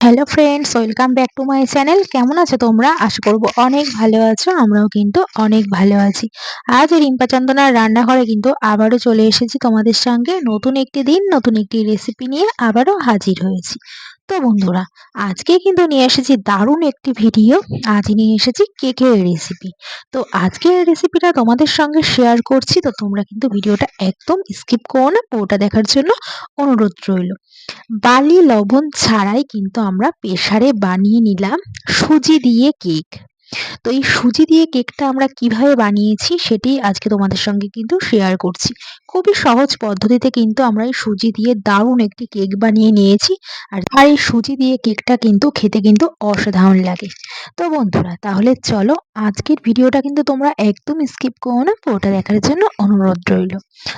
Hello friends welcome back to my channel কেমন আছো তোমরা? আশা করব অনেক ভালো আছো, আমরাও কিন্তু অনেক ভালো আছি। আজ রিম্পা চন্দনার রান্নাঘরে কিন্তু আবারও চলে এসেছি তোমাদের সঙ্গে। নতুন একটি দিন, নতুন একটি রেসিপি নিয়ে আবারও হাজির হয়েছি। তো বন্ধুরা, আজকে কিন্তু নিয়ে এসেছি দারুণ একটি ভিডিও। আজ নিয়ে এসেছি কেকের রেসিপি তো আজকের রেসিপিটা তোমাদের সঙ্গে শেয়ার করছি, তো তোমরা কিন্তু ভিডিওটা একদম স্কিপ করো না। পুরোটা দেখার জন্য অনুরোধ রইল। বালি লবণ ছাড়াই কিন্তু আমরা প্রেশারে বানিয়ে নিলাম সুজি দিয়ে কেক। তো এই সুজি দিয়ে কেকটা আমরা কীভাবে বানিয়েছি সেটি আজকে তোমাদের সঙ্গে কিন্তু শেয়ার করছি। খুবই সহজ পদ্ধতিতে কিন্তু আমরা এই সুজি দিয়ে দারুণ একটি কেক বানিয়ে নিয়েছি আর আর এই সুজি দিয়ে কেকটা কিন্তু খেতে কিন্তু অসাধারণ লাগে। তো বন্ধুরা, তাহলে চলো আজকের ভিডিওটা কিন্তু তোমরা একদম স্কিপ করো না, পুরোটা দেখার জন্য অনুরোধ রইল।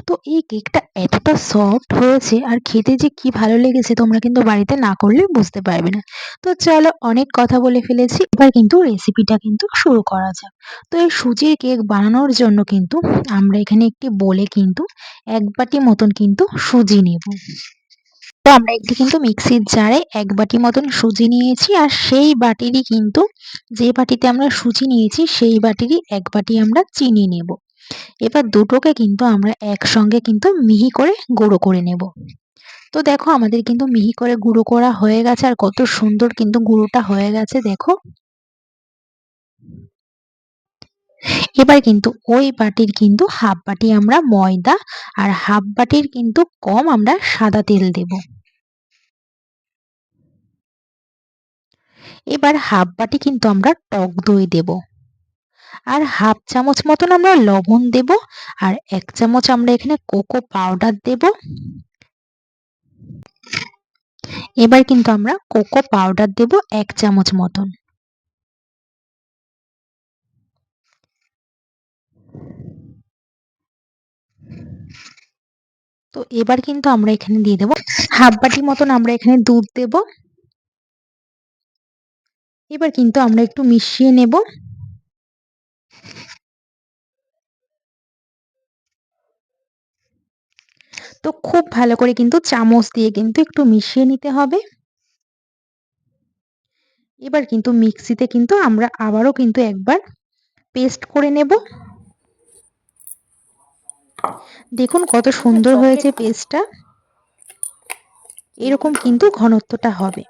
তো এই কেকটা এতটা সফট হয়েছে আর খেতে যে কি ভালো লেগেছে তোমরা কিন্তু বাড়িতে না করলে বুঝতে পারবে না। তো চলো অনেক কথা বলে ফেলেছি, এবার কিন্তু রেসিপিটা কিন্তু শুরু করা যাক। তো এই সুজির কেক বানানোর জন্য কিন্তু আমরা এখানে একটি বলে কিন্তু এক বাটি মতন কিন্তু সুজি নেব। তো আমরা একটি কিন্তু মিক্সির জারে এক বাটি মতন সুজি নিয়েছি আর সেই বাটিরই কিন্তু যে বাটিতে আমরা সুজি নিয়েছি সেই বাটিরই এক বাটি আমরা চিনি নেব। এবার দুটোকে কিন্তু আমরা একসঙ্গে কিন্তু মিহি করে গুঁড়ো করে নেব। তো দেখো আমাদের কিন্তু মিহি করে গুঁড়ো করা হয়ে গেছে আর কত সুন্দর কিন্তু গুঁড়োটা হয়ে গেছে দেখো। এবার কিন্তু ওই বাটির কিন্তু হাফ বাটি আমরা ময়দা আর হাফ বাটির কিন্তু কম আমরা সাদা তেল দেব। এবার হাফ বাটি কিন্তু আমরা টক দই দেব। আর হাফ চামচ মতন আমরা লবণ দেব আর এক চামচ আমরা এখানে কোকো পাউডার দেব। এবার কিন্তু আমরা কোকো পাউডার দেব এক চামচ মতন। তো এবার কিন্তু আমরা এখানে দিয়ে দেবো হাফ বাটি মতন আমরা এখানে দুধ দেব। এবার কিন্তু আমরা একটু মিশিয়ে নেব। তো খুব ভালো করে কিন্তু চামচ দিয়ে কিন্তু একটু মিশিয়ে নিতে হবে। এবার কিন্তু মিক্সিতে কিন্তু আমরা আবারও কিন্তু একবার পেস্ট করে নেব। দেখুন কত সুন্দর হয়েছে পেস্টটা এরকম কিন্তু ঘনত্বটা হবে।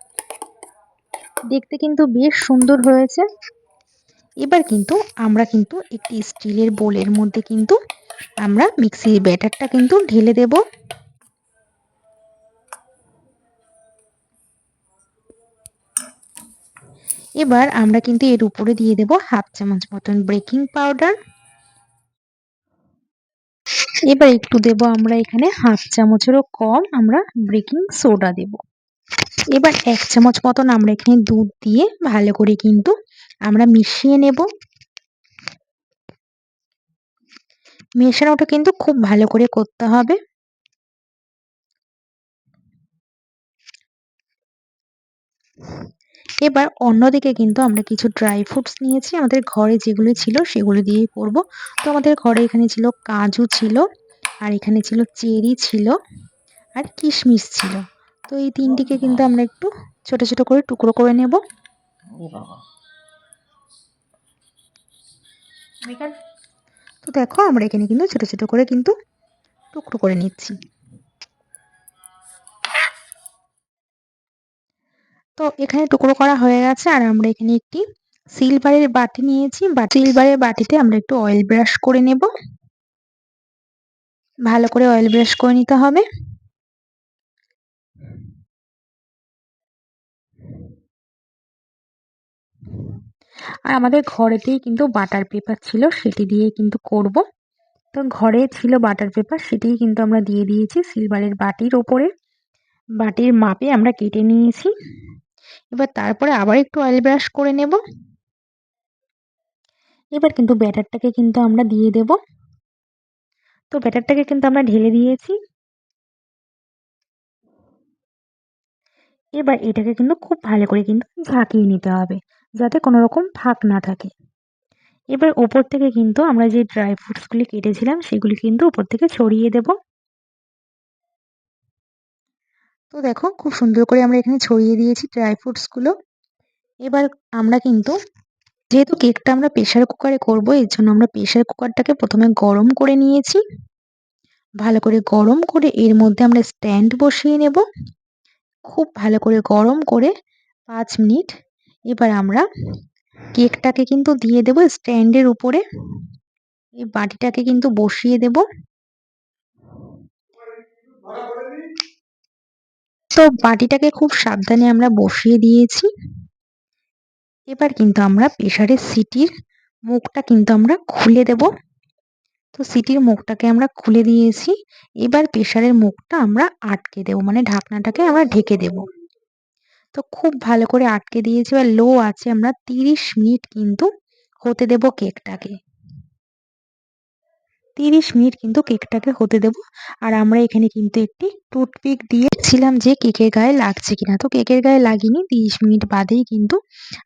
দেখতে কিন্তু বেশ সুন্দর হয়েছে। এবার কিন্তু আমরা কিন্তু একটি স্টিলের বোলের মধ্যে কিন্তু আমরা মিক্সির ব্যাটারটা কিন্তু ঢেলে দেব। এবার আমরা কিন্তু এর উপরে দিয়ে দেব হাফ চামচ মতন বেকিং পাউডার। এবার একটু দেব আমরা এখানে হাফ চামচেরও কম আমরা বেকিং সোডা দেব। এবার এক চামচ মতন আমরা এখানে দুধ দিয়ে ভালো করে কিন্তু আমরা মিশিয়ে নেব। মেশানোটা কিন্তু খুব ভালো করে করতে হবে। এবার অন্যদিকে কিন্তু আমরা কিছু ড্রাই ফ্রুটস নিয়েছি। আমাদের ঘরে যেগুলো ছিল সেগুলো দিয়েই করব। তো আমাদের ঘরে এখানে ছিল কাজু ছিল আর এখানে ছিল চেরি ছিল আর কিশমিশ ছিল। তো এই তিনটিকে কিন্তু আমরা একটু ছোট ছোট করে টুকরো করে নেব। তো দেখো আমরা এখানে কিন্তু ছোট ছোট করে কিন্তু টুকরো করে নিচ্ছি। তো এখানে টুকরো করা হয়ে গেছে। আর আমরা এখানে একটি সিলভারের বাটি নিয়েছি। বা সিলভারের বাটিতে আমরা একটু অয়েল ব্রাশ করে নেব। ভালো করে অয়েল ব্রাশ করে নিতে হবে। আর আমাদের ঘরেতেই কিন্তু বাটার পেপার ছিল, সেটি দিয়ে কিন্তু করব। তো ঘরে ছিল বাটার পেপার সেটিই কিন্তু আমরা দিয়ে দিয়েছি সিলভারের বাটির ওপরে। বাটির মাপে আমরা কেটে নিয়েছি। এবার তারপরে আবার একটু অয়েল ব্রাশ করে নেব। এবার কিন্তু ব্যাটারটাকে কিন্তু আমরা দিয়ে দেব। তো ব্যাটারটাকে কিন্তু আমরা ঢেলে দিয়েছি। এবার এটাকে কিন্তু খুব ভালো করে কিন্তু ঝাঁকিয়ে নিতে হবে, যাতে কোনো রকম ফাঁক না থাকে। এবার ওপর থেকে কিন্তু আমরা যে ড্রাই ফ্রুটসগুলি কেটেছিলাম, সেগুলি কিন্তু ওপর থেকে ছড়িয়ে দেব। তো দেখো, খুব সুন্দর করে আমরা এখানে ছড়িয়ে দিয়েছি ড্রাই ফ্রুটসগুলো এবার আমরা কিন্তু যেহেতু কেকটা আমরা প্রেশার কুকারে করব, এর জন্য আমরা প্রেশার কুকারটাকে প্রথমে গরম করে নিয়েছি। ভালো করে গরম করে এর মধ্যে আমরা স্ট্যান্ড বসিয়ে নেব। খুব ভালো করে গরম করে পাঁচ মিনিট। এবার আমরা কেকটাকে কিন্তু দিয়ে দেব স্ট্যান্ডের উপরে। এই বাটিটাকে কিন্তু বসিয়ে দেব। তো বাটিটাকে খুব সাবধানে আমরা বসিয়ে দিয়েছি। এবার কিন্তু আমরা প্রেশারের সিটির মুখটা কিন্তু আমরা খুলে দেব। তো সিটির মুখটাকে আমরা খুলে দিয়েছি। এবার প্রেশারের মুখটা আমরা আটকে দেব মানে ঢাকনাটাকে আমরা ঢেকে দেব। তো খুব ভালো করে আটকে দিয়েছি, এবার লো আছে, আমরা তিরিশ মিনিট কিন্তু হতে দেব কেকটাকে। তিরিশ মিনিট কিন্তু কেকটাকে হতে দেব। আর আমরা এখানে কিন্তু একটি টুথপিক দিয়েছিলাম যে কেকের গায়ে লাগছে কিনা। তো কেকের গায়ে লাগিনি, তিরিশ মিনিট বাদেই কিন্তু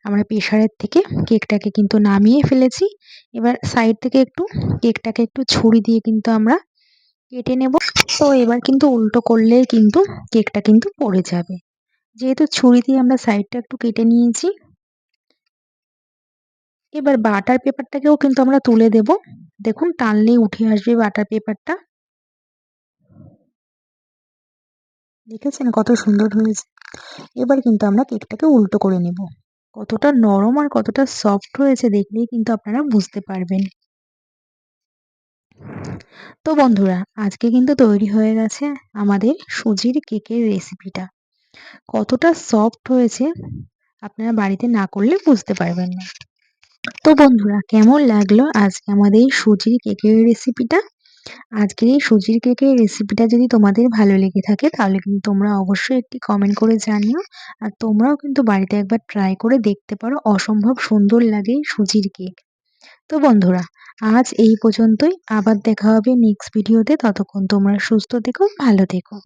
আমরা প্রেশারের থেকে কেকটাকে কিন্তু নামিয়ে ফেলেছি। এবার সাইড থেকে একটু কেকটাকে একটু ছুরি দিয়ে কিন্তু আমরা কেটে নেব। তো এবার কিন্তু উল্টো করলেই কিন্তু কেকটা কিন্তু পড়ে যাবে। যেহেতু ছুরি দিয়ে আমরা সাইডটা একটু কেটে নিয়েছি এবার বাটার পেপারটাকেও কিন্তু আমরা তুলে দেব। দেখুন, টানলেই উঠে আসবে বাটার পেপারটা। দেখেছেন কত সুন্দর হয়েছে? এবার কিন্তু আমরা কেকটাকে উল্টো করে নেব। কতটা নরম আর কতটা সফট হয়েছে দেখলেই কিন্তু আপনারা বুঝতে পারবেন। তো বন্ধুরা, আজকে কিন্তু তৈরি হয়ে গেছে আমাদের সুজির কেকের রেসিপিটা। কতটা সফট হয়েছে আপনারা বাড়িতে না করলে বুঝতে পারবেন না। তো বন্ধুরা, কেমন লাগল আজকে আমাদের এই সুজির কেকের রেসিপিটা আজকের এই সুজির কেকের রেসিপিটা যদি তোমাদের ভালো লেগে থাকে, তাহলে কিন্তু তোমরা অবশ্যই একটি কমেন্ট করে জানিও। আর তোমরাও কিন্তু বাড়িতে একবার ট্রাই করে দেখতে পারো, অসম্ভব সুন্দর লাগে সুজির কেক তো বন্ধুরা, আজ এই পর্যন্তই। আবার দেখা হবে নেক্সট ভিডিওতে ততক্ষণ তোমরা সুস্থ থেকো, ভালো থেকো।